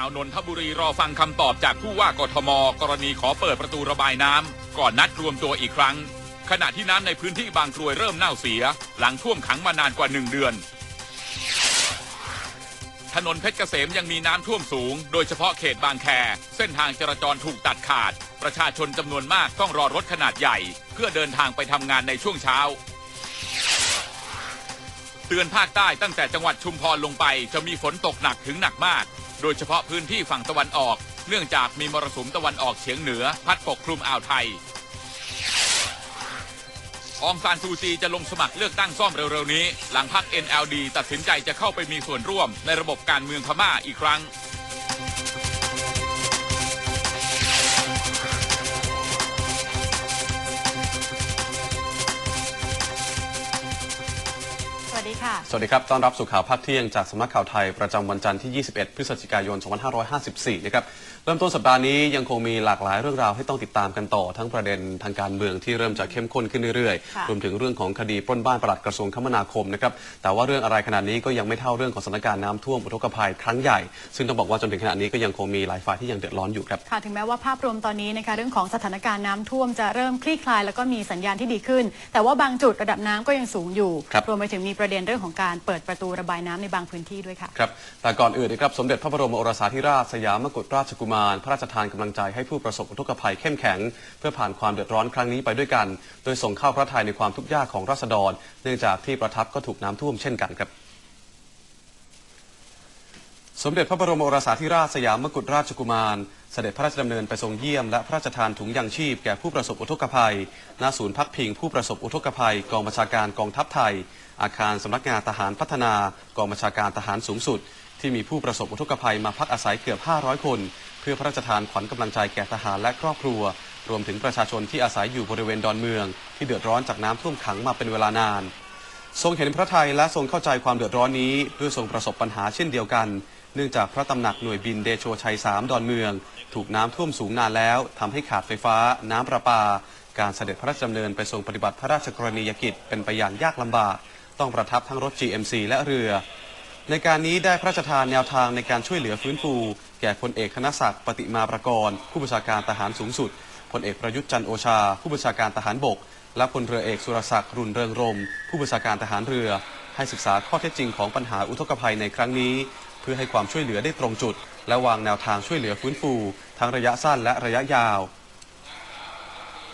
าวนนทบุรีรอฟังคำตอบจากผู้ว่ากทม กรณีขอเปิดประตูระบายน้ำก่อนนัดรวมตัวอีกครั้ง ขณะที่น้ำในพื้นที่บางกรวยเริ่มเน่าเสีย หลังท่วมขังมานานกว่าหนึ่งเดือน ถนนเพชรเกษมยังมีน้ำท่วมสูง โดยเฉพาะเขตบางแค เส้นทางจราจรถูกตัดขาด ประชาชนจำนวนมากต้องรอรถขนาดใหญ่ เพื่อเดินทางไปทำงานในช่วงเช้าเตือนภาคใต้ตั้งแต่จังหวัดชุมพรลงไปจะมีฝนตกหนักถึงหนักมาก โดยเฉพาะพื้นที่ฝั่งตะวันออก เนื่องจากมีมรสุมตะวันออกเฉียงเหนือ พัดปกคลุมอ่าวไทย องซานซูจีจะลงสมัครเลือกตั้งซ่อมเร็วๆนี้ หลังพรรค NLD ตัดสินใจจะเข้าไปมีส่วนร่วมในระบบการเมืองพม่าอีกครั้ง ค่ะ สวัสดีครับ ต้อนรับสู่ข่าวภาคเที่ยงจากสำนักข่าวไทยประจำวันจันทร์ที่ 21 พฤศจิกายน 2554 นะครับ เริ่มต้นสัปดาห์นี้ยังคงมีหลากหลายเรื่องราวให้ต้องติดตามกันต่อ ทั้งประเด็นทางการเมืองที่เริ่มจะเข้มข้นขึ้นเรื่อยค่ะๆรวมถึงเรื่องของคดีปล้นบ้านปลัดกระทรวงคมนาคมนะครับ แต่ว่าเรื่องอะไรขนาดนี้ก็ยังไม่เท่าเรื่องของสถานการณ์น้ำท่วมอุทกภัยครั้งใหญ่ ซึ่งต้องบอกว่าจนถึงขณะนี้ก็ยังคงมีหลายฝ่ายที่ยังเดือดร้อนอยู่ครับ ค่ะ ถึงแม้ว่าภาพรวมตอนนี้นะคะเรื่องของสถานการณ์น้ำท่วมจะเริ่มคลี่คลาย แล้วก็มีสัญญาณที่ดีขึ้น แต่ว่าบางจุดระดับน้ำก็ยังสูงอยู่ครับรวมไปถึงมีประเด็นเรื่องของการเปิดประตูระบายน้ำในบางพื้นที่ด้วยค่ะ ครับแต่ก่อนอื่นนะครับสมเด็จพระบรมโอรสาธิราชสยามกุฎราชกุมาร พระราชทานกำลังใจให้ผู้ประสบอุทกภัยเข้มแข็ง เพื่อผ่านความเดือดร้อนครั้งนี้ไปด้วยกัน โดยส่งเข้าพระทัยในความทุกข์ยากของราษฎร เนื่องจากที่ประทับก็ถูกน้ำท่วมเช่นกันครับสมเด็จพระบรมโอรสาธิราชสยามกุฎราชกุมาร เสด็จพระราชดำเนินไปทรงเยี่ยมและพระราชทานถุงยังชีพแก่ผู้ประสบอุทกภัย ณ ศูนย์พักพิงผู้ประสบอุทกภัย กองบัญชาการกองทัพไทย อาคารสำนักงานทหารพัฒนา กองบัญชาการทหารสูงสุด ที่มีผู้ประสบอุทกภัยมาพักอาศัยเกือบ 500 คน เพื่อพระราชทานขวัญกำลังใจแก่ทหารและครอบครัว รวมถึงประชาชนที่อาศัยอยู่บริเวณดอนเมือง ที่เดือดร้อนจากน้ำท่วมขังมาเป็นเวลานาน ทรงเห็นพระไทยและทรงเข้าใจความเดือดร้อนนี้ด้วยทรงประสบปัญหาเช่นเดียวกัน เนื่องจากพระตำหนักหน่วยบินเดโชชัย 3 ดอนเมือง ถูกน้ำท่วมสูงนานแล้วทำให้ขาดไฟฟ้า น้ำประปา การเสด็จพระราชดำเนินไปทรงปฏิบัติพระราชกรณียกิจเป็นไปอย่างยากลำบาก ต้องประทับทั้งรถ GMC และเรือ ในการนี้ได้พระราชทานแนวทางในการช่วยเหลือฟื้นฟู แก่พลเอกคณศักดิ์ปฏิมาประกรณ์ผู้บัญชาการทหารสูงสุดพลเอกประยุทธ์จันโอชา ผู้บัญชาการทหารบก และพลเรือเอกสุรศักดิ์รุนเริงรม ผู้บัญชาการทหารเรือ ให้ศึกษาข้อเท็จจริงของปัญหาอุทกภัยในครั้งนี้ เพื่อให้ความช่วยเหลือได้ตรงจุด และวางแนวทางช่วยเหลือฟื้นฟู ทั้งระยะสั้นและระยะยาว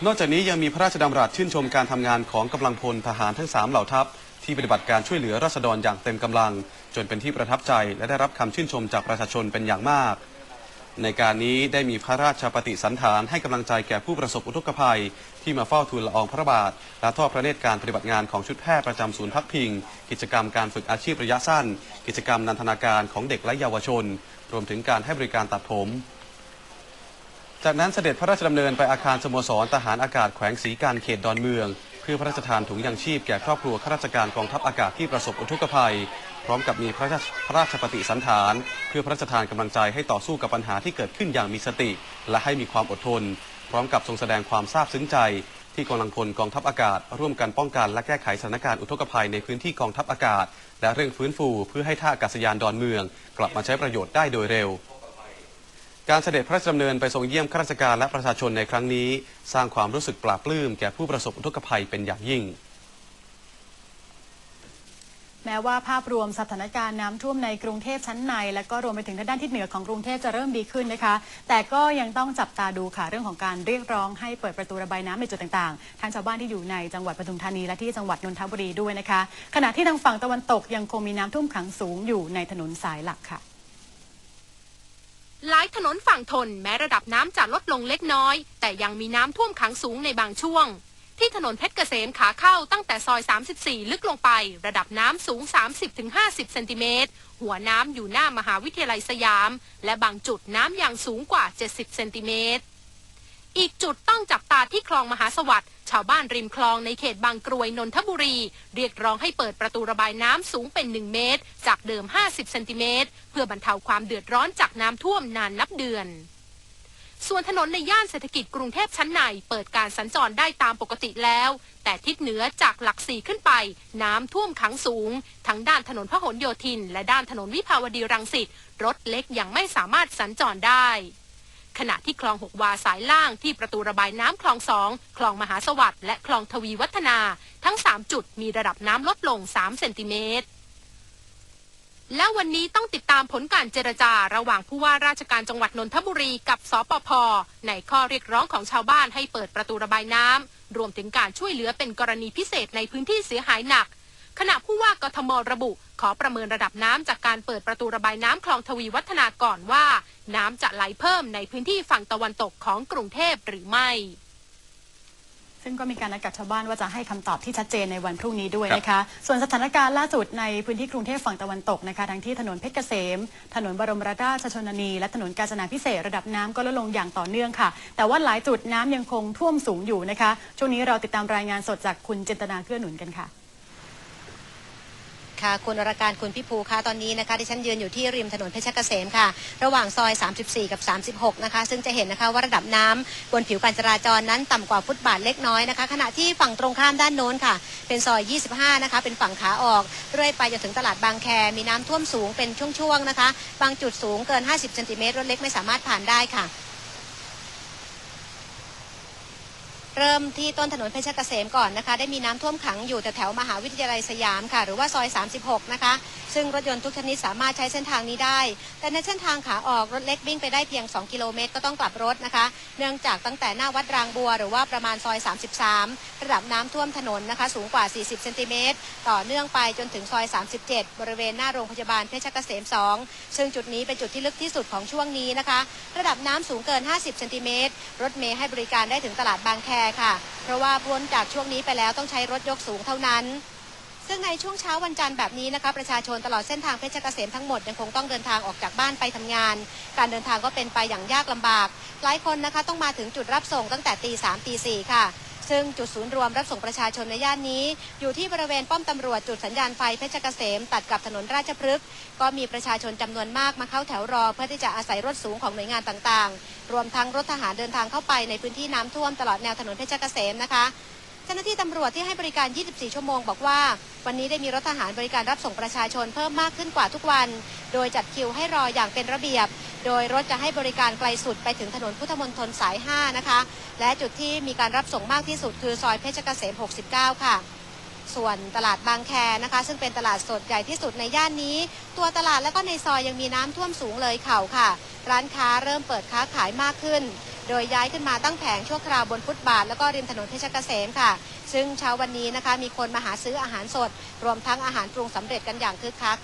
นอกจากนี้ยังมีพระราชดำรัสชื่นชมการทำงานของกำลังพลทหารทั้ง 3 เหล่าทัพ ที่ปฏิบัติการช่วยเหลือราษฎรอย่างเต็มกำลัง จนเป็นที่ประทับใจและได้รับคำชื่นชมจากประชาชนเป็นอย่างมากในการนี้ได้มีพระราชปฏิสันถานให้กำลังใจแก่ผู้ประสบอุทกภัย ที่มาเฝ้าทูลละอองพระบาท และทอดพระเนตรการปฏิบัติงานของชุดแพทย์ประจำศูนย์พักพิง กิจกรรมการฝึกอาชีพระยะสั้น กิจกรรมนันทนาการของเด็กและเยาวชน รวมถึงการให้บริการตัดผม จากนั้นเสด็จพระราชดำเนินไปอาคารสโมสรทหารอากาศแขวงศรีการเขตดอนเมือง เพื่อพระราชทานถุงยังชีพแก่ครอบครัวข้าราชการกองทัพอากาศที่ประสบอุทกภัย พร้อมกับมีพระราชพระราชปฏิสันถาน เพื่อพระราชทานกำลังใจให้ต่อสู้กับปัญหาที่เกิดขึ้นอย่างมีสติ และให้มีความอดทน พร้อมกับทรงแสดงความซาบซึ้งใจ ที่กำลังพลกองทัพอากาศ ร่วมกันป้องกันและแก้ไขสถานการณ์อุทกภัยในพื้นที่กองทัพอากาศ และเร่งฟื้นฟูเพื่อให้ท่าอากาศยานดอนเมือง กลับมาใช้ประโยชน์ได้โดยเร็ว การเสด็จพระราชดำเนินไปทรงเยี่ยมข้าราชการและประชาชนในครั้งนี้ สร้างความรู้สึกปลาบปลื้มแก่ผู้ประสบอุทกภัยเป็นอย่างยิ่ง แม้ว่าภาพรวมสถานการณ์น้ำท่วมในกรุงเทพชั้นใน และก็รวมไปถึงทางด้านทิศเหนือของกรุงเทพจะเริ่มดีขึ้นนะคะ แต่ก็ยังต้องจับตาดูค่ะเรื่องของการเรียกร้องให้เปิดประตูระบายน้ำในจุดต่างๆทั้งชาวบ้านที่อยู่ในจังหวัดปทุมธานีและที่จังหวัดนนทบุรีด้วยนะคะ ขณะที่ทางฝั่งตะวันตกยังคงมีน้ำท่วมขังสูงอยู่ในถนนสายหลักค่ะหลายถนนฝั่งทนแม้ระดับน้ำจะลดลงเล็กน้อย แต่ยังมีน้ำท่วมขังสูงในบางช่วง ที่ถนนเพชรเกษมขาเข้าตั้งแต่ซอย 34 ลึกลงไป ระดับน้ำสูง 30-50 เซนติเมตร หัวน้ำอยู่หน้ามหาวิทยาลัยสยาม และบางจุดน้ำยังสูงกว่า 70 เซนติเมตร อีกจุดต้องจับตาที่คลองมหาสวัสดิ์ชาวบ้านริมคลองในเขตบางกรวยนนทบุรี เรียกร้องให้เปิดประตูระบายน้ำสูงเป็น 1 เมตร จากเดิม 50 เซนติเมตร เพื่อบรรเทาความเดือดร้อนจากน้ำท่วมนานนับเดือน ส่วนถนนในย่านเศรษฐกิจกรุงเทพชั้นใน เปิดการสัญจรได้ตามปกติแล้ว แต่ทิศเหนือจากหลักสี่ขึ้นไป น้ำท่วมขังสูง ทั้งด้านถนนพหลโยธิน และด้านถนนวิภาวดีรังสิตรถเล็กยังไม่สามารถสัญจรได้ ขณะที่คลองหกวาสายล่างที่ประตูระบายน้ำคลองสองคลองมหาสวัสดิ์และคลองทวีวัฒนา ทั้ง 3 จุดมีระดับน้ำลดลง 3 เซนติเมตร และวันนี้ต้องติดตามผลการเจรจาระหว่างผู้ว่าราชการจังหวัดนนทบุรีกับสปพในข้อเรียกร้องของชาวบ้านให้เปิดประตูระบายน้ำรวมถึงการช่วยเหลือเป็นกรณีพิเศษในพื้นที่เสียหายหนัก ขณะผู้ว่ากทมระบุ ขอประเมินระดับน้ำจากการเปิดประตูระบายน้ำคลองทวีวัฒนาก่อนว่า น้ำจะไหลเพิ่มในพื้นที่ฝั่งตะวันตกของกรุงเทพหรือไม่ ซึ่งก็มีการนัดกับชาวบ้านว่าจะให้คำตอบที่ชัดเจนในวันพรุ่งนี้ด้วยนะคะ ส่วนสถานการณ์ล่าสุดในพื้นที่กรุงเทพฝั่งตะวันตกนะคะ ทั้งที่ถนนเพชรเกษม ถนนบรมราชชนนี และถนนกาญจนาพิเศษกระดับน้ำก็ลดลงอย่างต่อเนื่องค่ะ แต่ว่าหลายจุดน้ำยังคงท่วมสูงอยู่นะคะ ช่วงนี้เราติดตามรายงานสดจากคุณเจนตนาเกื้อหนุนกันค่ะ ค่ะคุณอรการคุณพิภูค่ะตอนนี้นะคะที่ฉันยืนอยู่ที่ริมถนนเพชรเกษมค่ะ ระหว่างซอย 34 กับ 36 นะคะ ซึ่งจะเห็นนะคะว่าระดับน้ำบนผิวการจราจรนั้นต่ำกว่าฟุตบาทเล็กน้อยนะคะ ขณะที่ฝั่งตรงข้ามด้านโน้นค่ะ เป็นซอย 25 นะคะ เป็นฝั่งขาออก เรื่อยไปจนถึงตลาดบางแค มีน้ำท่วมสูงเป็นช่วงๆนะคะ บางจุดสูงเกิน 50 เซนติเมตรรถเล็กไม่สามารถผ่านได้ค่ะ เริ่มที่ต้นถนนเพชรเกษมก่อนนะคะ ได้มีน้ำท่วมขังอยู่แต่แถวมหาวิทยาลัยสยามค่ะ หรือว่าซอย 36 นะคะ ซึ่งรถยนต์ทุกชนิดสามารถใช้เส้นทางนี้ได้ แต่ในเส้นทางขาออกรถเล็กวิ่งไปได้เพียง 2 กิโลเมตร ก็ต้องกลับรถนะคะ เนื่องจากตั้งแต่หน้าวัดรางบัว หรือว่าประมาณซอย 33 ระดับน้ำท่วมถนนนะคะ สูงกว่า 40 เซนติเมตร ต่อเนื่องไปจนถึงซอย 37 บริเวณหน้าโรงพยาบาลเพชรเกษม 2 ซึ่งจุดนี้เป็นจุดที่ลึกที่สุดของช่วงนี้นะคะ ระดับน้ำสูงเกิน 50 เซนติเมตร รถเมย์ให้บริการได้ถึงตลาดบางแคค่ะ เพราะว่าพ้นจากช่วงนี้ไปแล้วต้องใช้รถยกสูงเท่านั้น ซึ่งในช่วงเช้าวันจันทร์แบบนี้นะคะประชาชนตลอดเส้นทางเพชรเกษมทั้งหมดยังคงต้องเดินทางออกจากบ้านไปทำงาน การเดินทางก็เป็นไปอย่างยากลำบาก หลายคนนะคะต้องมาถึงจุดรับส่งตั้งแต่ตีสามตีสี่ค่ะ ซึ่งจุดศูนย์รวมรับส่งประชาชนในย่านนี้ อยู่ที่บริเวณป้อมตำรวจจุดสัญญาณไฟเพชรเกษมตัดกับถนนราชพฤกษ์ก็มีประชาชนจำนวนมากมาเข้าแถวรอ เพื่อที่จะอาศัยรถสูงของหน่วยงานต่างๆ รวมทั้งรถทหารเดินทางเข้าไปในพื้นที่น้ำท่วมตลอดแนวถนนเพชรเกษมนะคะ เจ้าหน้าที่ตำรวจที่ให้บริการ 24 ชั่วโมงบอกว่า วันนี้ได้มีรถทหารบริการรับส่งประชาชนเพิ่มมากขึ้นกว่าทุกวัน โดยจัดคิวให้รออย่างเป็นระเบียบ โดยรถจะให้บริการไกลสุดไปถึงถนนพุทธมนตรสาย 5 นะคะ และจุดที่มีการรับส่งมากที่สุดคือซอยเพชรเกษม 69 ค่ะ ส่วนตลาดบางแคนะคะ ซึ่งเป็นตลาดสดใหญ่ที่สุดในย่านนี้ ตัวตลาดแล้วก็ในซอยยังมีน้ำท่วมสูงเลยเข่าค่ะ ร้านค้าเริ่มเปิดค้าขายมากขึ้น โดยย้ายขึ้นมาตั้งแผงชั่วคราวบนฟุตบาท แล้วก็ริมถนนเพชรเกษมค่ะ ซึ่งเช้าวันนี้นะคะ มีคนมาหาซื้ออาหารสด รวมทั้งอาหารปรุงสำเร็จกันอย่างคึกคัก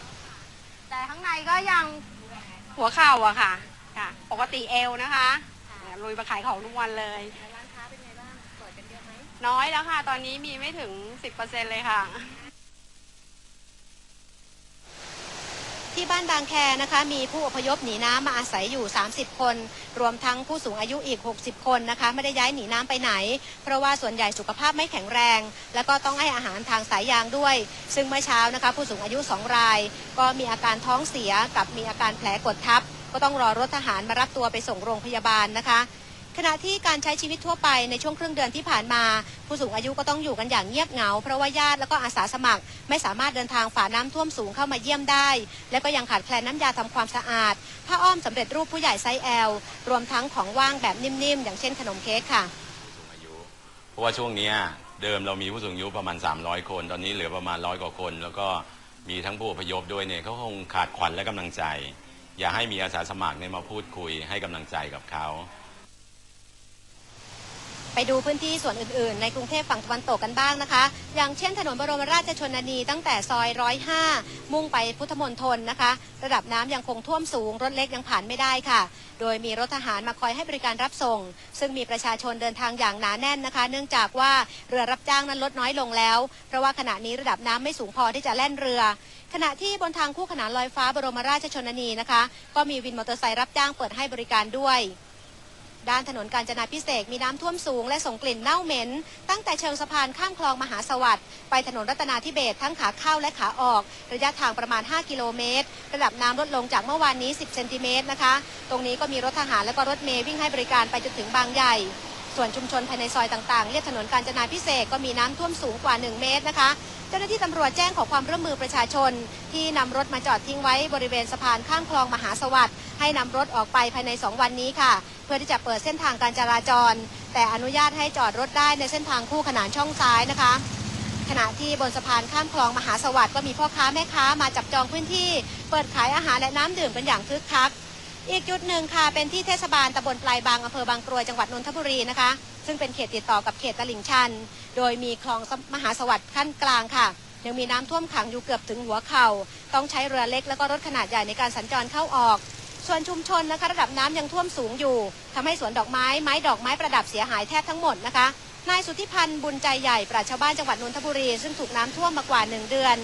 แต่ข้างในก็ยังหัวเข่าอะค่ะ ค่ะ ปกติเอวนะคะลุยมาขายของทุกวันเลย น้อยแล้วค่ะ ตอนนี้มีไม่ถึง 10%เลยค่ะ ที่บ้านบางแคนะคะ มีผู้อพยพหนีน้ำมาอาศัยอยู่ 30 คน รวมทั้งผู้สูงอายุอีก 60 คนนะคะ ไม่ได้ย้ายหนีน้ำไปไหน เพราะว่าส่วนใหญ่สุขภาพไม่แข็งแรง แล้วก็ต้องให้อาหารทางสายยางด้วย ซึ่งเมื่อเช้านะคะ ผู้สูงอายุ 2 ราย ก็มีอาการท้องเสียกับมีอาการแผลกดทับ ก็ต้องรอรถทหารมารับตัวไปส่งโรงพยาบาลนะคะ ขณะที่การใช้ชีวิตทั่วไปในช่วงครึ่งเดือนที่ผ่านมา ผู้สูงอายุก็ต้องอยู่กันอย่างเงียบเหงา เพราะว่าญาติแล้วก็อาสาสมัคร ไม่สามารถเดินทางฝ่าน้ำท่วมสูงเข้ามาเยี่ยมได้ และก็ยังขาดแคลนน้ำยาทำความสะอาดผ้าอ้อมสำเร็จรูปผู้ใหญ่ไซส์ L รวมทั้งของว่างแบบนิ่มๆอย่างเช่นขนมเค้กค่ะสูงอายุเพราะว่าช่วงนี้เดิมเรามีผู้สูงอายุประมาณ 300 คน ตอนนี้เหลือประมาณร้อยกว่าคน แล้วก็มีทั้งผู้อพยพด้วยเนี่ยเขาคงขาดขวัญและกำลังใจ อย่าให้มีอาสาสมัครเนี่ยมาพูดคุยให้กำลังใจกับเขา ไปดูพื้นที่ส่วนอื่นๆ ในกรุงเทพฝั่งตะวันตกกันบ้างนะคะ อย่างเช่นถนนบรมราชชนนีตั้งแต่ซอย105มุ่งไปพุทธมณฑลนะคะ ระดับน้ำยังคงท่วมสูง รถเล็กยังผ่านไม่ได้ค่ะ โดยมีรถทหารมาคอยให้บริการรับส่ง ซึ่งมีประชาชนเดินทางอย่างหนาแน่นนะคะ เนื่องจากว่าเรือรับจ้างนั้นลดน้อยลงแล้ว เพราะว่าขณะนี้ระดับน้ำไม่สูงพอที่จะแล่นเรือขณะที่บนทางคู่ขนานลอยฟ้าบรมราชชนนีนะคะ ก็มีวินมอเตอร์ไซค์รับจ้างเปิดให้บริการด้วย ด้านถนนกาญจนาพิเศษมีน้ำท่วมสูงและส่งกลิ่นเน่าเหม็น ตั้งแต่เชิงสะพานข้ามคลองมหาสวัสดิ์ไปถนนรัตนาธิเบศทั้งขาเข้าและขาออก ระยะทางประมาณ 5 กิโลเมตร ระดับน้ำลดลงจากเมื่อวานนี้ 10 เซนติเมตรนะคะ ตรงนี้ก็มีรถทหารและก็รถเมย์วิ่งให้บริการไปจนถึงบางใหญ่ ส่วนชุมชนภายในซอยต่างๆ เรียบถนนกาญจนาพิเศษก็มีน้ำท่วมสูงกว่า 1 เมตรนะคะ เจ้าหน้าที่ตำรวจแจ้งขอความร่วมมือประชาชน ที่นำรถมาจอดทิ้งไว้บริเวณสะพานข้ามคลองมหาสวัสดิ์ให้นำรถออกไปภายใน 2 วันนี้ค่ะ เพื่อที่จะเปิดเส้นทางการจราจร แต่อนุญาตให้จอดรถได้ในเส้นทางคู่ขนานช่องซ้ายนะคะขณะที่บนสะพานข้ามคลองมหาสวัสดิ์ก็มีพ่อค้าแม่ค้ามาจับจองพื้นที่ เปิดขายอาหารและน้ำดื่มกันอย่างคึกคัก อีกจุดหนึ่งค่ะเป็นที่เทศบาลตำบลปลายบางอำเภอบางกรวยจังหวัดนนทบุรีนะคะ ซึ่งเป็นเขตติดต่อกับเขตตลิ่งชัน โดยมีคลองมหาสวัสดิ์ขั้นกลางค่ะ ยังมีน้ำท่วมขังอยู่เกือบถึงหัวเข่า ต้องใช้เรือเล็กแล้วก็รถขนาดใหญ่ในการสัญจรเข้าออก ส่วนชุมชนนะคะระดับน้ำยังท่วมสูงอยู่ทำให้สวนดอกไม้ไม้ดอกไม้ประดับเสียหายแทบทั้งหมดนะคะนายสุธิพันธ์บุญใจใหญ่ปราชชาวบ้านจังหวัดนนทบุรี ซึ่งถูกน้ำท่วมมากว่า 1 เดือน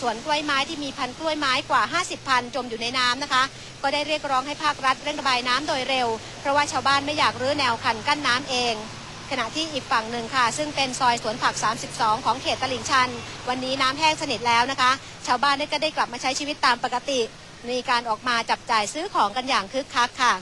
สวนกล้วยไม้ที่มีพันกล้วยไม้กว่า 50 พันจมอยู่ในน้ำนะคะ ก็ได้เรียกร้องให้ภาครัฐเร่งระบายน้ำโดยเร็ว เพราะว่าชาวบ้านไม่อยากรื้อแนวคันกั้นน้ำเองขณะที่อีกฝั่งหนึ่งค่ะ ซึ่งเป็นซอยสวนผัก 32 ของเขตตลิ่งชัน วันนี้น้ำแห้งสนิทแล้วนะคะ ชาวบ้านได้ก็ได้กลับมาใช้ชีวิตตามปกติ มีการออกมาจับจ่ายซื้อของกันอย่างคึกคักค่ะ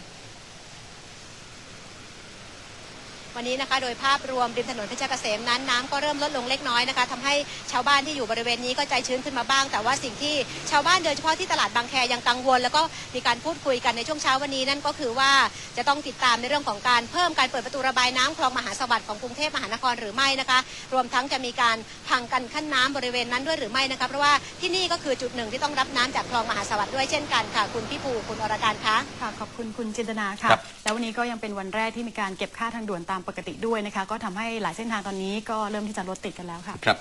วันนี้นะคะโดยภาพรวมริมถนนเพชรเกษมนั้นน้ำก็เริ่มลดลงเล็กน้อยนะคะทำให้ชาวบ้านที่อยู่บริเวณนี้ก็ใจชื้นขึ้นมาบ้าง แต่ว่าสิ่งที่ชาวบ้านโดยเฉพาะที่ตลาดบางแคยังกังวล แล้วก็มีการพูดคุยกันในช่วงเช้าวันนี้นั่นก็คือว่าจะต้องติดตามในเรื่องของการเพิ่มการเปิดประตูระบายน้ำคลองมหาสวัสดิ์ของกรุงเทพมหานครหรือไม่นะคะ รวมทั้งจะมีการพังกันขั้นน้ำบริเวณนั้นด้วยหรือไม่นะคะเพราะว่าที่นี่ก็คือจุดหนึ่งที่ต้องรับน้ำจากคลองมหาสวัสดิ์ด้วยเช่นกันค่ะ คุณพี่ภูคุณอรการคะค่ะขอบคุณคุณจินตนาค่ะครับแล้ววันนี้ก็ยังเป็นวันแรกที่มีการเก็บค่าทางด่วนตามปกติด้วยนะคะ ก็ทำให้หลายเส้นทางตอนนี้ก็เริ่มที่จะรถติดกันแล้วค่ะครับ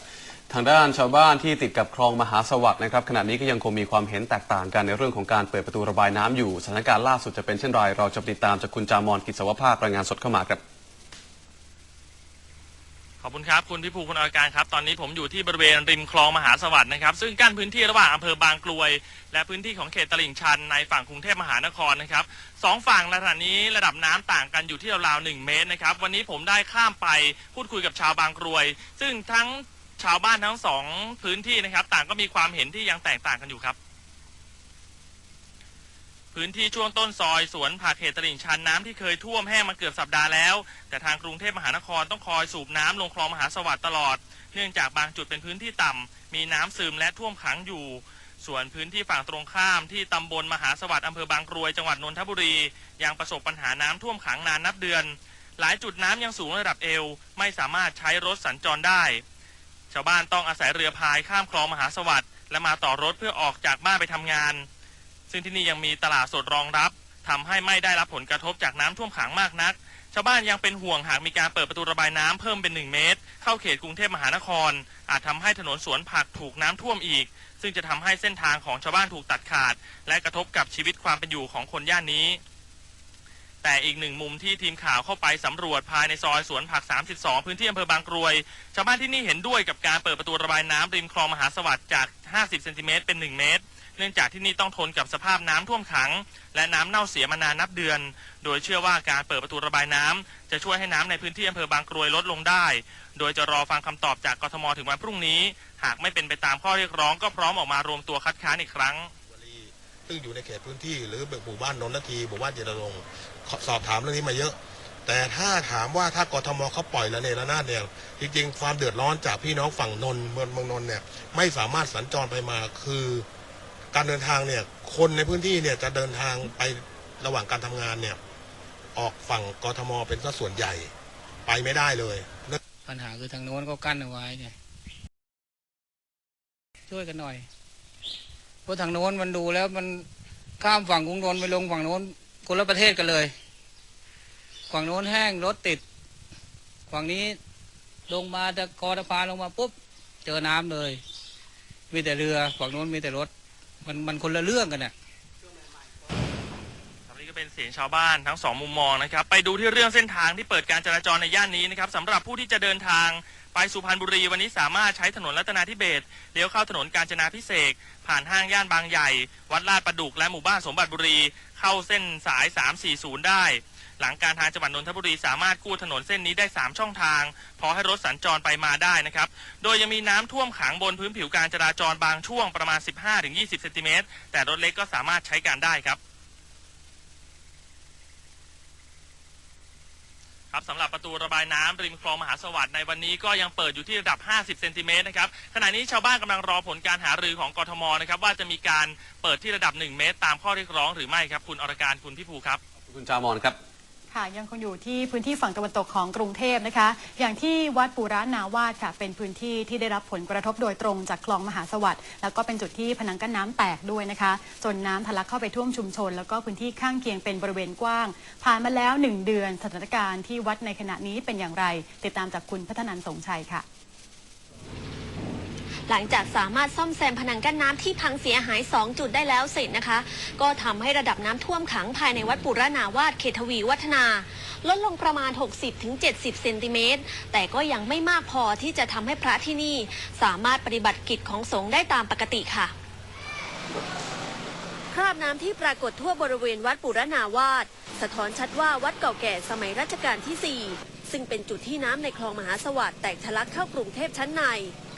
ทางด้านชาวบ้านที่ติดกับคลองมหาสวัสดิ์นะครับขณะนี้ก็ยังคงมีความเห็นแตกต่างกันในเรื่องของการเปิดประตูระบายน้ำอยู่สถานการณ์ล่าสุดจะเป็นเช่นไรเราจะติดตามจากคุณจามอนกิจสวภาพรายงานสดเข้ามาครับ ขอบคุณครับ คุณพิภูคุณอาการครับ ตอนนี้ผมอยู่ที่บริเวณริมคลองมหาสวัสดิ์นะครับ ซึ่งกั้นพื้นที่ระหว่างอำเภอบางกลวย และพื้นที่ของเขตตลิ่งชันในฝั่งกรุงเทพมหานครนะครับสองฝั่งระดับนี้ระดับน้ำต่างกันอยู่ที่ราวๆหนึ่งเมตรนะครับวันนี้ผมได้ข้ามไปพูดคุยกับชาวบางกรวย ซึ่งทั้งชาวบ้านทั้งสองพื้นที่นะครับ ต่างก็มีความเห็นที่ยังแตกต่างกันอยู่ครับ พื้นที่ช่วงต้นซอยสวนผักเขตตลิ่งชันน้ำที่เคยท่วมแห้งมาเกือบสัปดาห์แล้ว แต่ทางกรุงเทพมหานครต้องคอยสูบน้ำลงคลองมหาสวัสดิ์ตลอด เนื่องจากบางจุดเป็นพื้นที่ต่ำมีน้ำซึมและท่วมขังอยู่ ส่วนพื้นที่ฝั่งตรงข้ามที่ตำบลมหาสวัสดิ์อำเภอบางกรวยจังหวัดนนทบุรี ยังประสบปัญหาน้ำท่วมขังนานนับเดือน หลายจุดน้ำยังสูงระดับเอว ไม่สามารถใช้รถสัญจรได้ ชาวบ้านต้องอาศัยเรือพายข้ามคลองมหาสวัสดิ์และมาต่อรถเพื่อออกจากบ้านไปทำงาน ซึ่งที่นี่ยังมีตลาดสดรองรับทำให้ไม่ได้รับผลกระทบจากน้ำท่วมขังมากนัก ชาวบ้านยังเป็นห่วงหากมีการเปิดประตูระบายน้ำเพิ่มเป็น 1 เมตร เข้าเขตกรุงเทพมหานคร อาจทำให้ถนนสวนผักถูกน้ำท่วมอีก ซึ่งจะทำให้เส้นทางของชาวบ้านถูกตัดขาด และกระทบกับชีวิตความเป็นอยู่ของคนย่านนี้แต่อีกหนึ่งมุมที่ทีมข่าวเข้าไปสำรวจภายในซอยสวนผัก 32 พื้นที่อำเภอบางกรวย ชาวบ้านที่นี่เห็นด้วยกับการเปิดประตูระบายน้ำริมคลองมหาสวัสดิ์จาก 50 เซนติเมตรเป็น 1 เมตร เนื่องจากที่นี่ต้องทนกับสภาพน้ำท่วมขัง และน้ำเน่าเสียมานานนับเดือน โดยเชื่อว่าการเปิดประตูระบายน้ำจะช่วยให้น้ำในพื้นที่อำเภอบางกรวยลดลงได้ โดยจะรอฟังคำตอบจากกทมถึงวันพรุ่งนี้ หากไม่เป็นไปตามข้อเรียกร้องก็พร้อมออกมารวมตัวคัดค้านอีกครั้งซึ่งอยู่ในเขตพื้นที่หรือหมู่บ้านนนททีหมู่บ้านเจริญรงสอบถามเรื่องนี้มาเยอะ แต่ถ้าถามว่าถ้ากทมเขาปล่อยละเนระนาดเนี่ยจริงๆ ความเดือดร้อนจากพี่น้องฝั่งนนท์เมืองเมืองนนท์เนี่ยไม่สามารถสัญจรไปมาคือ การเดินทางเนี่ย คนในพื้นที่เนี่ยจะเดินทางไประหว่างการทำงานเนี่ย ออกฝั่งกทมเป็นสัดส่วนใหญ่ไปไม่ได้เลย ปัญหาคือทางโน้นก็กั้นเอาไว้เนี่ยช่วยกันหน่อย เพราะทางโน้นมันดูแล้วมันข้ามฝั่งกรุงนนท์ไปลงฝั่งโน้นคนละประเทศกันเลย ฝั่งโน้นแห้งรถติด ฝั่งนี้ลงมาจากอตะพานลงมาปุ๊บ เจอน้ำเลย มีแต่เรือ ฝั่งโน้นมีแต่รถ มันมันคนละเรื่องกันนะนี่ก็เป็นเสียงชาวบ้านทั้งสองมุมมองนะครับ ไปดูที่เรื่องเส้นทางที่เปิดการจราจรในย่านนี้นะครับสำหรับผู้ที่จะเดินทางไปสุพรรณบุรีวันนี้สามารถใช้ถนนรัตนาธิเบศเลี้ยวเข้าถนนกาญจนาพิเศษผ่านห้างย่านบางใหญ่ วัดลาดประดุกและหมู่บ้านสมบัติบุรี เข้าเส้นสาย 340 ได้ หลังการทางจังหวัดนนทบุรีสามารถกู้ถนนเส้นนี้ได้ 3 ช่องทาง พอให้รถสัญจรไปมาได้นะครับ โดยยังมีน้ำท่วมขังบนพื้นผิวการจราจรบางช่วงประมาณ 15-20เซนติเมตรแต่รถเล็กก็สามารถใช้การได้ครับครับสำหรับประตูระบายน้ำริมคลองมหาสวัสดิ์ในวันนี้ก็ยังเปิดอยู่ที่ระดับ 50 เซนติเมตรนะครับ ขณะนี้ชาวบ้านกำลังรอผลการหารือของกทมนะครับ ว่าจะมีการเปิดที่ระดับ 1 เมตร ตามข้อเรียกร้องหรือไม่ครับ คุณอรการคุณพี่ภูครับ คุณจามอนครับ ค่ะยังคงอยู่ที่พื้นที่ฝั่งตะวันตกของกรุงเทพนะคะ อย่างที่วัดปูระนาวาสค่ะ เป็นพื้นที่ที่ได้รับผลกระทบโดยตรงจากคลองมหาสวัสดิ์แล้วก็เป็นจุดที่ผนังกั้นน้ำแตกด้วยนะคะ จนน้ำทะลักเข้าไปท่วมชุมชน แล้วก็พื้นที่ข้างเคียงเป็นบริเวณกว้าง ผ่านมาแล้ว 1 เดือนสถานการณ์ที่วัดในขณะนี้เป็นอย่างไร ติดตามจากคุณพัฒนันสงชัยค่ะ หลังจากสามารถซ่อมแซมผนังกั้นน้ำที่พังเสียหาย 2 จุดได้แล้วเสร็จนะคะ ก็ทำให้ระดับน้ำท่วมขังภายในวัดปุรนาวาสเขตทวีวัฒนา ลดลงประมาณ 60-70 เซนติเมตร แต่ก็ยังไม่มากพอที่จะทำให้พระที่นี่ สามารถปฏิบัติกิจของสงฆ์ได้ตามปกติค่ะคราบน้ำที่ปรากฏทั่วบริเวณวัดปุรนาวาสสะท้อนชัดว่าวัดเก่าแก่สมัยรัชกาลที่ 4 ซึ่งเป็นจุดที่น้ำในคลองมหาสวัสดิ์แตกทะลักเข้ากรุงเทพชั้นใน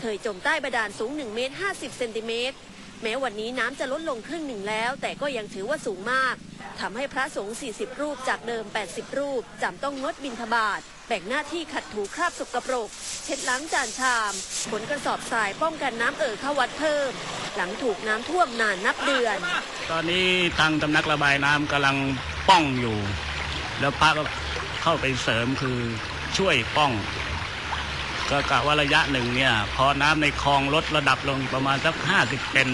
เคยจมใต้บาดาลสูง1เมตร50เซนติเมตรแม้วันนี้น้ำจะลดลงครึ่งหนึ่งแล้ว แต่ก็ยังถือว่าสูงมากทำให้พระสงฆ์ 40 รูปจากเดิม 80 รูปจำต้องงดบิณฑบาตแบ่งหน้าที่ขัดถูคราบสกปรก เช็ดล้างจานชาม ขนกระสอบทรายป้องกันน้ำเอ่อเข้าวัดเพิ่ม หลังถูกน้ำท่วมนานนับเดือน ตอนนี้ทางตำนักระบายน้ำกำลังป้องอยู่ แล้วพระก็เข้าไปเสริมคือช่วยป้อง ก็กะว่าระยะหนึ่งเนี่ย พอน้ำในคลองลดระดับลงประมาณสักห้าสิบเปน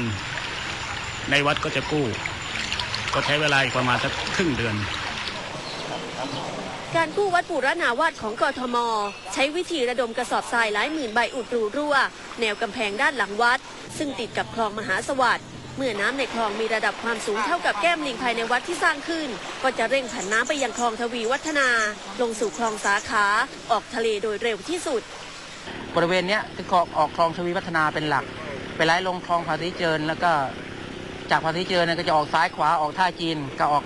ในวัดก็จะกู้ ก็ใช้เวลาอีกประมาณสักครึ่งเดือน การกู้วัดปุรนาวาสของกทม ใช้วิธีระดมกระสอบทรายหลายหมื่นใบอุดรูรั่ว แนวกำแพงด้านหลังวัด ซึ่งติดกับคลองมหาสวัสดิ์เมื่อน้ำในคลองมีระดับความสูงเท่ากับแก้มลิงภายในวัดที่สร้างขึ้น ก็จะเร่งผันน้ำไปยังคลองทวีวัฒนา ลงสู่คลองสาขา ออกทะเลโดยเร็วที่สุด บริเวณเนี้ยคือคลองออกคลองทวีวัฒนาเป็นหลัก ไปไหลลงคลองภาษีเจริญ แล้วก็จากภาษีเจริญเนี่ยก็จะออกซ้ายขวาออกท่าจีนก็ออก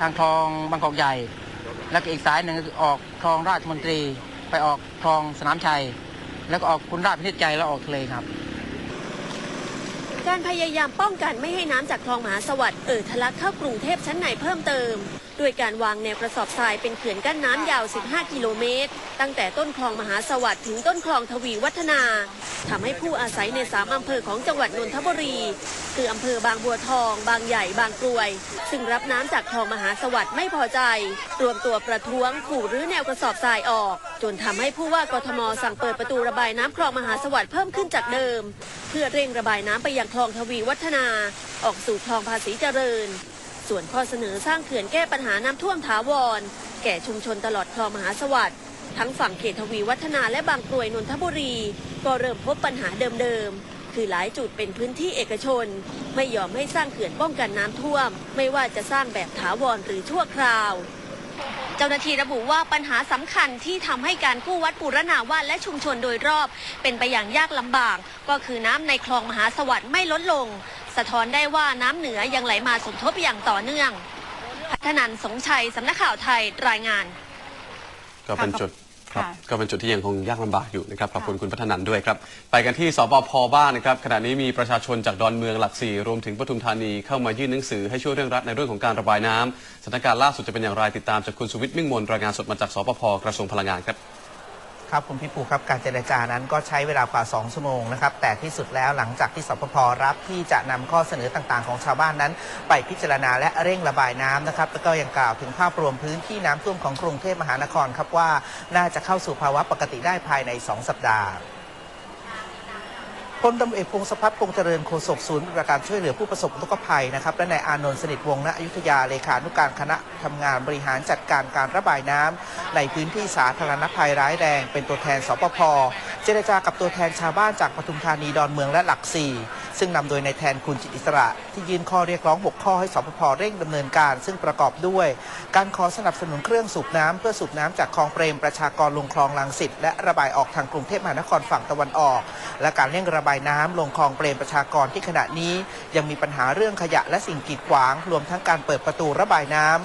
ทางคลองบางกอกใหญ่ แล้วก็อีกสายหนึ่งคือออกคลองราชมนตรี ไปออกคลองสนามชัย แล้วก็ออกคุณราชพินิจใจแล้วออกทะเลครับการพยายามป้องกันไม่ให้น้ำจากคลองมหาสวัสดิ์เอ่อทะลักเข้ากรุงเทพชั้นในเพิ่มเติม ด้วยการวางแนวกระสอบทรายเป็นเขื่อนกั้นน้ำยาว 15 กิโลเมตร ตั้งแต่ต้นคลองมหาสวัสดิ์ถึงต้นคลองทวีวัฒนาทำให้ผู้อาศัยในสามอำเภอของจังหวัดนนทบุรี คืออำเภอบางบัวทอง บางใหญ่ บางกรวย ซึ่งรับน้ำจากคลองมหาสวัสดิ์ไม่พอใจ รวมตัวประท้วงขู่รื้อแนวกระสอบทรายออก จนทำให้ผู้ว่ากทมสั่งเปิดประตูระบายน้ำคลองมหาสวัสดิ์เพิ่มขึ้นจากเดิม เพื่อเร่งระบายน้ำไปยังคลองทวีวัฒนา ออกสู่คลองภาษีเจริญ ส่วนข้อเสนอสร้างเขื่อนแก้ปัญหาน้ำท่วมถาวร แก่ชุมชนตลอดคลองมหาสวัสดิ์ทั้งฝั่งเขตทวีวัฒนาและบางกรวยนนทบุรี ก็เริ่มพบปัญหาเดิมๆ คือหลายจุดเป็นพื้นที่เอกชน ไม่ยอมให้สร้างเขื่อนป้องกันน้ำท่วม ไม่ว่าจะสร้างแบบถาวรหรือชั่วคราว เจ้าหน้าที่ระบุว่าปัญหาสำคัญที่ทำให้การกู้วัดปุรนาวาสและชุมชนโดยรอบ เป็นไปอย่างยากลำบาก ก็คือน้ำในคลองมหาสวัสดิ์ไม่ลดลง สะท้อนได้ว่าน้ำเหนือยังไหลมาสมทบอย่างต่อเนื่อง พัฒนันท์สงชัยสำนักข่าวไทยรายงาน ก็เป็นจุดครับค่ะก็เป็นจุดที่ยังคงยากลำบากอยู่นะครับขอบคุณคุณพัฒนันท์ด้วยครับ ไปกันที่สปพบ้านนะครับขณะนี้มีประชาชนจากดอนเมืองหลักสี่รวมถึงปทุมธานีเข้ามายื่นหนังสือให้ช่วยเร่งรัดในเรื่องของการระบายน้ำสถานการณ์ล่าสุดจะเป็นอย่างไรติดตามจากคุณสุวิทย์มิ่งมนรายงานสดมาจากสปพกระทรวงพลังงานครับ ครับคุณพี่ปูครับการเจรจานั้นก็ใช้เวลากว่า 2 ชั่วโมงนะครับแต่ที่สุดแล้วหลังจากที่สปพรับที่จะนำข้อเสนอต่างๆ ของชาวบ้านนั้น ไปพิจารณาและเร่งระบายน้ำนะครับแล้วก็ยังกล่าวถึงภาพรวมพื้นที่น้ำท่วมของกรุงเทพมหานครครับว่า น่าจะเข้าสู่ภาวะปกติได้ภายใน 2 สัปดาห์ พลตำรวจเอกพงศพัฒน์พงเจริญโฆษกศูนย์ปฏิบัติการช่วยเหลือผู้ประสบอุทกภัยนะครับและนายอานนท์สนิทวงศ์ณอยุธยาเลขานุการคณะทำงานบริหารจัดการการระบายน้ำในพื้นที่สาธารณภัยร้ายแรง เป็นตัวแทนสปพเจรจากับตัวแทนชาวบ้านจากปทุมธานีดอนเมืองและหลักสี่ ซึ่งนำโดยนายแทนคุณจิตอิสระ ที่ยื่นข้อเรียกร้อง 6 ข้อให้สปพเร่งดำเนินการ ซึ่งประกอบด้วย การขอสนับสนุนเครื่องสูบน้ำเพื่อสูบน้ำจากคลองเปรมประชากรลงคลองลังสิตและระบายออกทางกรุงเทพมหานครฝั่งตะวันออก และการเร่งระบายน้ำลงคลองเปรมประชากรที่ขณะนี้ ยังมีปัญหาเรื่องขยะและสิ่งกีดขวาง รวมทั้งการเปิดประตูระบายน้ำ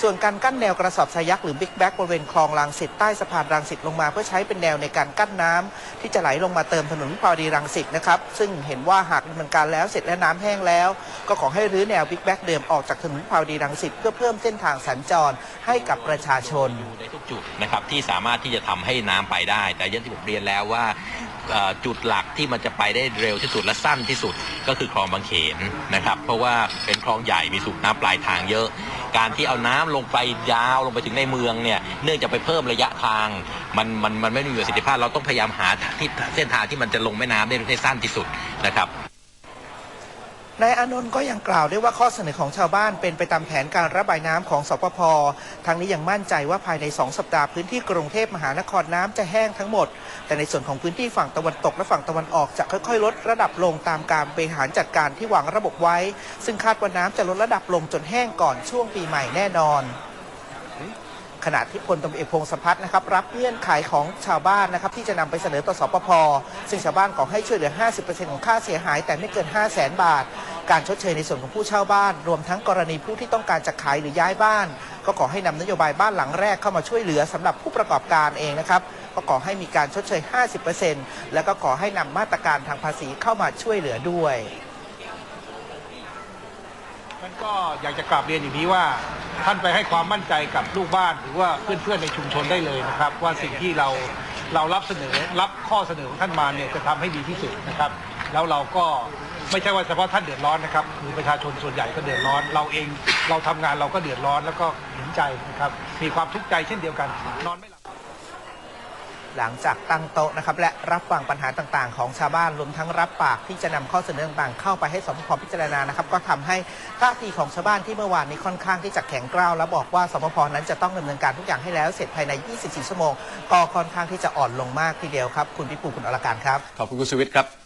ส่วนการกั้นแนวกระสอบทรายักษ์หรือบิ๊กแบ็กบริเวณคลองรังสิตใต้สะพานรังสิตลงมา เพื่อใช้เป็นแนวในการกั้นน้ำที่จะไหลลงมาเติมถนนวิภาวดีรังสิตนะครับซึ่งเห็นว่าหากดำเนินการแล้วเสร็จและน้ำแห้งแล้ว ก็ขอให้รื้อแนวบิ๊กแบ็กเดิมออกจากถนนวิภาวดีรังสิตเพื่อเพิ่มเส้นทางสัญจรให้กับประชาชนในทุกจุดนะครับที่สามารถที่จะทำให้น้ำไปได้ แต่ยังที่ผมเรียนแล้วว่า จุดหลักที่มันจะไปได้เร็วที่สุดและสั้นที่สุดก็คือคลองบางเขนนะครับ เพราะว่าเป็นคลองใหญ่มีสูบน้ำปลายทางเยอะ การที่เอาน้ำลงไปยาวลงไปถึงในเมืองเนี่ยเนื่องจากไปเพิ่มระยะทางมันมันมันไม่มีประสิทธิภาพเราต้องพยายามหาที่เส้นทางที่มันจะลงแม่น้ำได้ได้สั้นที่สุดนะครับ นายอานนท์ก็ยังกล่าวด้วยว่าข้อเสนอของชาวบ้านเป็นไปตามแผนการระบายน้ำของสปพทั้งนี้ยังมั่นใจว่าภายใน 2 สัปดาห์พื้นที่กรุงเทพมหานครน้ำจะแห้งทั้งหมด แต่ในส่วนของพื้นที่ฝั่งตะวันตกและฝั่งตะวันออกจะค่อยๆ ลดระดับลงตามการบริหารจัดการที่วางระบบไว้ ซึ่งคาดว่าน้ำจะลดระดับลงจนแห้งก่อนช่วงปีใหม่แน่นอน ขณะที่พลตำรวจเอกพงศพัฒน์นะครับรับเงื่อนไขของชาวบ้านนะครับที่จะนำไปเสนอต่อสปพซึ่งชาวบ้านขอให้ช่วยเหลือ 50%ของค่าเสียหาย แต่ไม่เกิน 5 0 0 0 0 0บาท การชดเชยในส่วนของผู้เช่าบ้าน รวมทั้งกรณีผู้ที่ต้องการจะขายหรือย้ายบ้าน ก็ขอให้นำนโยบายบ้านหลังแรกเข้ามาช่วยเหลือสำหรับผู้ประกอบการเองนะครับก็ขอให้มีการชดเชย 50%แล้วก็ขอให้นำมาตรการทางภาษีเข้ามาช่วยเหลือด้วย ก็อยากจะกราบเรียนอย่างนี้ว่า ท่านไปให้ความมั่นใจกับลูกบ้านหรือว่าเพื่อนๆในชุมชนได้เลยนะครับ ว่าสิ่งที่เราเรารับเสนอรับข้อเสนอของท่านมาเนี่ยจะทำให้ดีที่สุดนะครับ แล้วเราก็ไม่ใช่ว่าเฉพาะท่านเดือดร้อนนะครับคือประชาชนส่วนใหญ่ก็เดือดร้อน เราเองเราทำงานเราก็เดือดร้อนแล้วก็เห็นใจนะครับมีความทุกข์ใจเช่นเดียวกันนอนไม่หลับ หลังจากตั้งโต๊ะนะครับและรับฟังปัญหาต่างๆ ของชาวบ้านรวมทั้งรับปากที่จะนำข้อเสนอต่างๆเข้าไปให้สพพิจารณานะครับก็ทำให้ท่าทีของชาวบ้านที่เมื่อวานนี้ค่อนข้างที่จะแข็งกร้าวและบอกว่าสพพนั้นจะต้องดำเนินการทุกอย่างให้แล้วเสร็จภายใน 24 ชั่วโมง ก็ค่อนข้างที่จะอ่อนลงมากทีเดียวครับ คุณพิปูคุณอรการครับขอบคุณคุณชีวิตครับ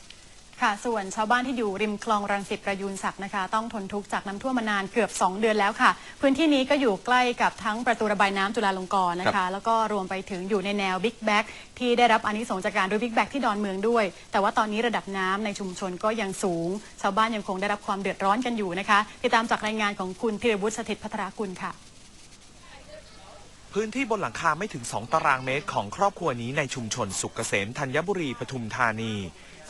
ค่ะ ส่วนชาวบ้านที่อยู่ริมคลองรังสิตประยูนศักดิ์นะคะ ต้องทนทุกข์จากน้ำท่วมมานานเกือบ 2 เดือนแล้วค่ะ พื้นที่นี้ก็อยู่ใกล้กับทั้งประตูระบายน้ำจุฬาลงกรณ์นะครัคะบแล้วก็รวมไปถึงอยู่ในแนวบิ๊กแบ็กที่ได้รับอานิสงส์จากการรื้อบิ๊กแบ็กที่ดอนเมืองด้วย แต่ว่าตอนนี้ระดับน้ำในชุมชนก็ยังสูง ชาวบ้านยังคงได้รับความเดือดร้อนกันอยู่นะคะ ติดตามจากรายงานของคุณพิรวุฒิสถิตพัทรากุลค่ะ พื้นที่บนหลังคาไม่ถึง 2 ตารางเมตรของครอบครัวนี้ในชุมชนสุกเกษมธัญบุรีปทุมธานี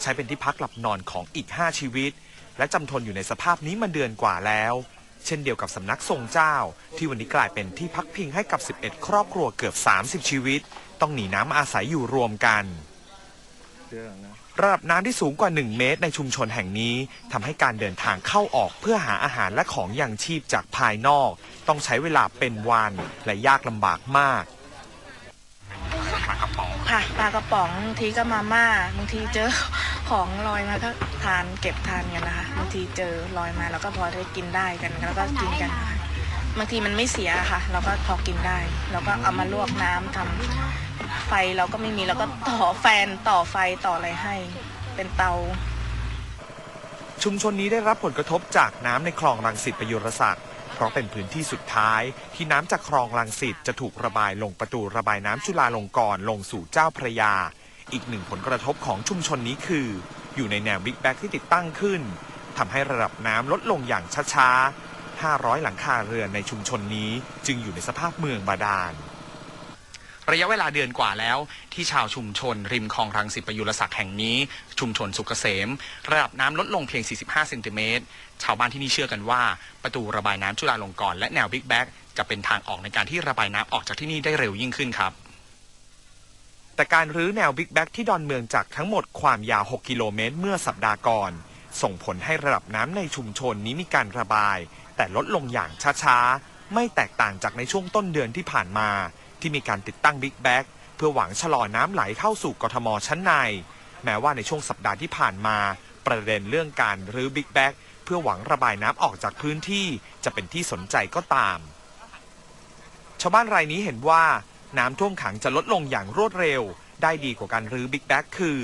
ใช้เป็นที่พักหลับนอนของอีก 5 ชีวิต และจำทนอยู่ในสภาพนี้มาเดือนกว่าแล้ว เช่นเดียวกับสำนักทรงเจ้า ที่วันนี้กลายเป็นที่พักพิงให้กับ 11 ครอบครัวเกือบ 30 ชีวิต ต้องหนีน้ำอาศัยอยู่รวมกันระ ระดับน้ำที่สูงกว่า 1 เมตรในชุมชนแห่งนี้ทำให้การเดินทางเข้าออกเพื่อหาอาหารและของอยังชีพจากภายนอก ต้องใช้เวลาเป็นวันและยากลำบากมาก ค่ะปลากระป๋องบางทีก็มาม่าบางทีเจอของลอยมาก็ทานเก็บทานกันนะคะบางทีเจอลอยมาแล้วก็พอได้กินได้กันแล้วก็กินกันค่ะ บางทีมันไม่เสียค่ะ เราก็พอกินได้ เราก็เอามาลวกน้ำทำไฟเราก็ไม่มีเราก็ต่อแฟนต่อไฟต่ออะไรให้ เป็นเตา ชุมชนนี้ได้รับผลกระทบจากน้ำในคลองรังสิตประยุรศักดิ์เพราะเป็นพื้นที่สุดท้าย ที่น้ำจากคลองรังสิตจะถูกระบายลงประตูระบายน้ำจุฬาลงกรณ์ลงสู่เจ้าพระยา อีกหนึ่งผลกระทบของชุมชนนี้คือ อยู่ในแนวบิ๊กแบ็กที่ติดตั้งขึ้นทำให้ระดับน้ำลดลงอย่างช้าๆ 500 หลังคาเรือนในชุมชนนี้ จึงอยู่ในสภาพเมืองบาดาล ระยะเวลาเดือนกว่าแล้ว ที่ชาวชุมชน ริมคลองรังสิตประยุรศักดิ์แห่งนี้ ชุมชนสุกเกษม ระดับน้ำลดลงเพียง 45 เซนติเมตร ชาวบ้านที่นี่เชื่อกันว่า ประตูระบายน้ำจุฬาลงกรณ์และแนวบิ๊กแบ็กจะเป็นทางออกในการที่ระบายน้ำออกจากที่นี่ได้เร็วยิ่งขึ้นครับแต่การรื้อแนวบิ๊กแบ็กที่ดอนเมืองจากทั้งหมดความยาว 6 กิโลเมตรเมื่อสัปดาห์ก่อน ส่งผลให้ระดับน้ำในชุมชนนี้มีการระบาย แต่ลดลงอย่างช้าๆ ไม่แตกต่างจากในช่วงต้นเดือนที่ผ่านมา ที่มีการติดตั้งบิ๊กแบ็กเพื่อหวังชะลอน้ำไหลเข้าสู่กทมชั้นใน แม้ว่าในช่วงสัปดาห์ที่ผ่านมา ประเด็นเรื่องการรื้อบิ๊กแบ็กเพื่อหวังระบายน้ำออกจากพื้นที่จะเป็นที่สนใจก็ตาม ชาวบ้านรายนี้เห็นว่าน้ำท่วมขังจะลดลงอย่างรวดเร็ว ได้ดีกว่าการรื้อบิ๊กแบ็กคือ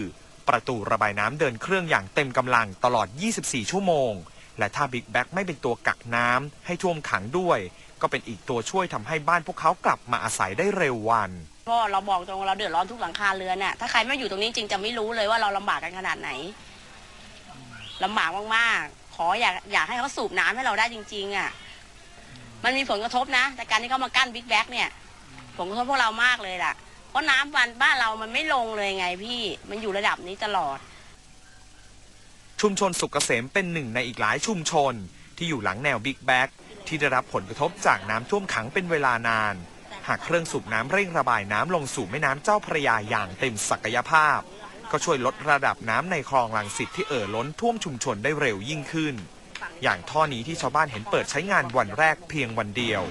ประตูระบายน้ำเดินเครื่องอย่างเต็มกำลังตลอด 24 ชั่วโมง และถ้าบิ๊กแบ็กไม่เป็นตัวกักน้ำให้ท่วมขังด้วย ก็เป็นอีกตัวช่วยทำให้บ้านพวกเขากลับมาอาศัยได้เร็ววันก็เราบอกตรงเราเดือดร้อนทุกหลังคาเรือนเนี่ยถ้าใครไม่อยู่ตรงนี้จริงจะไม่รู้เลยว่าเราลำบากกันขนาดไหนลำบากมากๆขออยากอยากให้เขาสูบน้ำให้เราได้จริง ๆอะมันมีผลกระทบนะแต่การที่เขามากั้นบิ๊กแบ็กเนี่ยผลกระทบพวกเรามากเลยล่ะเพราะน้ำบ้านบ้านเรามันไม่ลงเลยไงพี่ มันอยู่ระดับนี้ตลอด ชุมชนสุขเกษมเป็นหนึ่งในอีกหลายชุมชน ที่อยู่หลังแนวบิ๊กแบ็กที่ได้รับผลกระทบจากน้ำท่วมขังเป็นเวลานาน หากเครื่องสูบน้ำเร่งระบายน้ำลงสู่แม่น้ำเจ้าพระยาอย่างเต็มศักยภาพ ก็ช่วยลดระดับน้ำในคลองลังสิตที่เอ่อล้นท่วมชุมชนได้เร็วยิ่งขึ้น อย่างท่อนี้ที่ชาวบ้านเห็นเปิดใช้งานวันแรกเพียงวันเดียว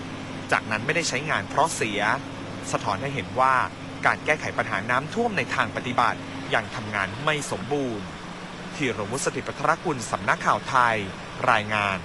จากนั้นไม่ได้ใช้งานเพราะเสีย สะท้อนให้เห็นว่าการแก้ไขปัญหาน้ำท่วมในทางปฏิบัติยังทำงานไม่สมบูรณ์ ธีรวุฒิสติปัทรกุลสำนักข่าวไทย รายงาน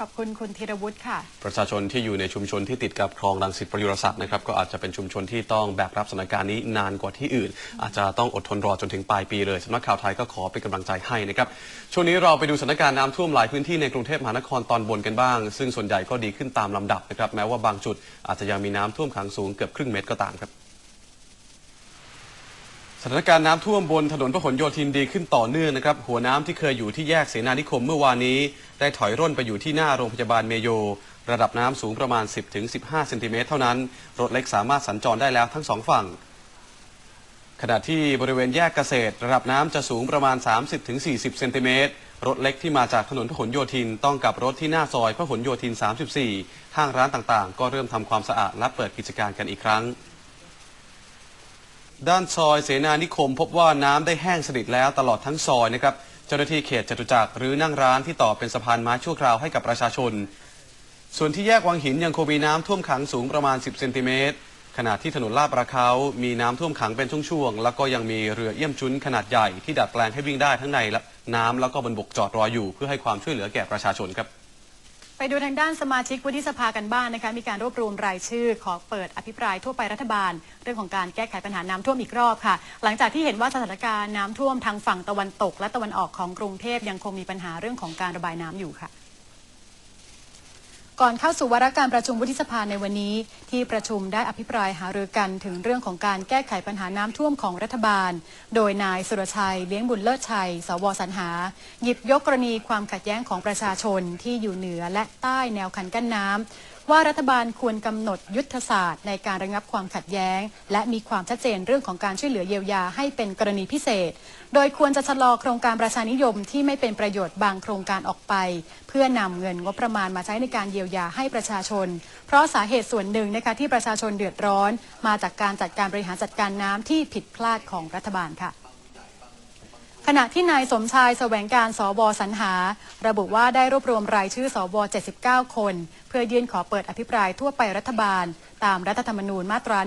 ขอบคุณคุณธีรวุฒิค่ะ ประชาชนที่อยู่ในชุมชนที่ติดกับคลองรังสิตประยุรศักดิ์นะครับก็อาจจะเป็นชุมชนที่ต้องแบกรับสถานการณ์นี้นานกว่าที่อื่น อาจจะต้องอดทนรอจนถึงปลายปีเลยสำนักข่าวไทยก็ขอเป็นกำลังใจให้นะครับช่วงนี้เราไปดูสถานการณ์น้ำท่วมหลายพื้นที่ในกรุงเทพมหานครตอนบนกันบ้าง ซึ่งส่วนใหญ่ก็ดีขึ้นตามลำดับนะครับแม้ว่าบางจุดอาจจะยังมีน้ำท่วมขังสูงเกือบครึ่งเมตรก็ตามครับ สถานการณ์น้ำท่วมบนถนนพหลโยธินดีขึ้นต่อเนื่องนะครับ หัวน้ำที่เคยอยู่ที่แยกเสนานิคมเมื่อวานนี้ ได้ถอยร่นไปอยู่ที่หน้าโรงพยาบาลเมโย ระดับน้ำสูงประมาณ 10-15 เซนติเมตรเท่านั้น รถเล็กสามารถสัญจรได้แล้วทั้งสองฝั่ง ขณะที่บริเวณแยกเกษตร ระดับน้ำจะสูงประมาณ 30-40 เซนติเมตร รถเล็กที่มาจากถนนพหลโยธินต้องกับรถที่หน้าซอยพหลโยธิน 34 ห้างร้านต่างๆ ก็เริ่มทำความสะอาดและเปิดกิจการกันอีกครั้ง ด้านซอยเสนานิคม พบว่าน้ำได้แห้งสนิทแล้วตลอดทั้งซอยนะครับ เจ้าหน้าที่เขตจตุจักรหรือนั่งร้านที่ต่อเป็นสะพานไม้ชั่วคราวให้กับประชาชน ส่วนที่แยกวังหินยังคงมีน้ำท่วมขังสูงประมาณ 10 เซนติเมตร ขณะที่ถนนลาดประเขามีน้ำท่วมขังเป็นช่วงๆ แล้วก็ยังมีเรือเอี่ยมชุนขนาดใหญ่ที่ดัดแปลงให้วิ่งได้ทั้งในน้ำแล้วก็บนบกจอดรออยู่ เพื่อให้ความช่วยเหลือแก่ประชาชนครับ ไปดูทางด้านสมาชิกวุฒิสภากันบ้างนะคะ มีการรวบรวมรายชื่อขอเปิดอภิปรายทั่วไปรัฐบาล เรื่องของการแก้ไขปัญหาน้ำท่วมอีกรอบค่ะ หลังจากที่เห็นว่าสถานการณ์น้ำท่วมทางฝั่งตะวันตก และตะวันออกของกรุงเทพยังคงมีปัญหาเรื่องของการระบายน้ำอยู่ค่ะ ก่อนเข้าสู่วาระการประชุมวุฒิสภาในวันนี้ ที่ประชุมได้อภิปรายหารือกันถึงเรื่องของการแก้ไขปัญหาน้ำท่วมของรัฐบาล โดยนายสุรชัยเลี้ยงบุญเลิศชัย สวสรรหา หยิบยกกรณีความขัดแย้งของประชาชนที่อยู่เหนือและใต้แนวคันกั้นน้ำ ว่ารัฐบาลควรกำหนดยุทธศาสตร์ในการระงับความขัดแย้ง และมีความชัดเจนเรื่องของการช่วยเหลือเยียวยาให้เป็นกรณีพิเศษ โดยควรจะชะลอโครงการประชานิยมที่ไม่เป็นประโยชน์บางโครงการออกไป เพื่อนำเงินงบประมาณมาใช้ในการเยียวยาให้ประชาชน เพราะสาเหตุส่วนหนึ่งนะคะที่ประชาชนเดือดร้อน มาจากการจัดการบริหารจัดการน้ำที่ผิดพลาดของรัฐบาลค่ะ ขณะที่นายสมชายแสวงการสวสรรหา ระบุว่าได้รวบรวมรายชื่อสว 79 คน เพื่อยื่นขอเปิดอภิปรายทั่วไปรัฐบาล ตามรัฐธรรมนูญมาตรา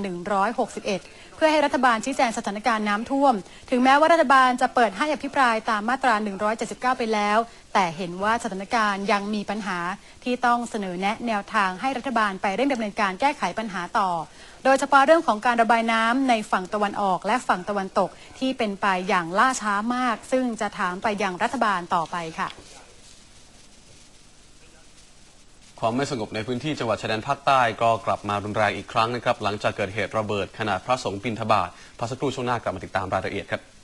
161 เพื่อให้รัฐบาลชี้แจงสถานการณ์น้ำท่วม ถึงแม้ว่ารัฐบาลจะเปิดให้อภิปรายตามมาตรา 179 ไปแล้ว แต่เห็นว่าสถานการณ์ยังมีปัญหาที่ต้องเสนอแนะแนวทางให้รัฐบาลไปเร่งดำเนินการแก้ไขปัญหาต่อ โดยเฉพาะเรื่องของการระบายน้ำในฝั่งตะวันออก และฝั่งตะวันตกที่เป็นไปอย่างล่าช้ามาก ซึ่งจะถามไปยังรัฐบาลต่อไปค่ะความไม่สงบในพื้นที่จังหวัดชายแดนภาคใต้ก็กลับมารุนแรงอีกครั้งนะครับ หลังจากเกิดเหตุระเบิดขณะพระสงฆ์บินทบาทพระสักครู่ช่วงหน้ากลับมาติดตามรายละเอียดครับ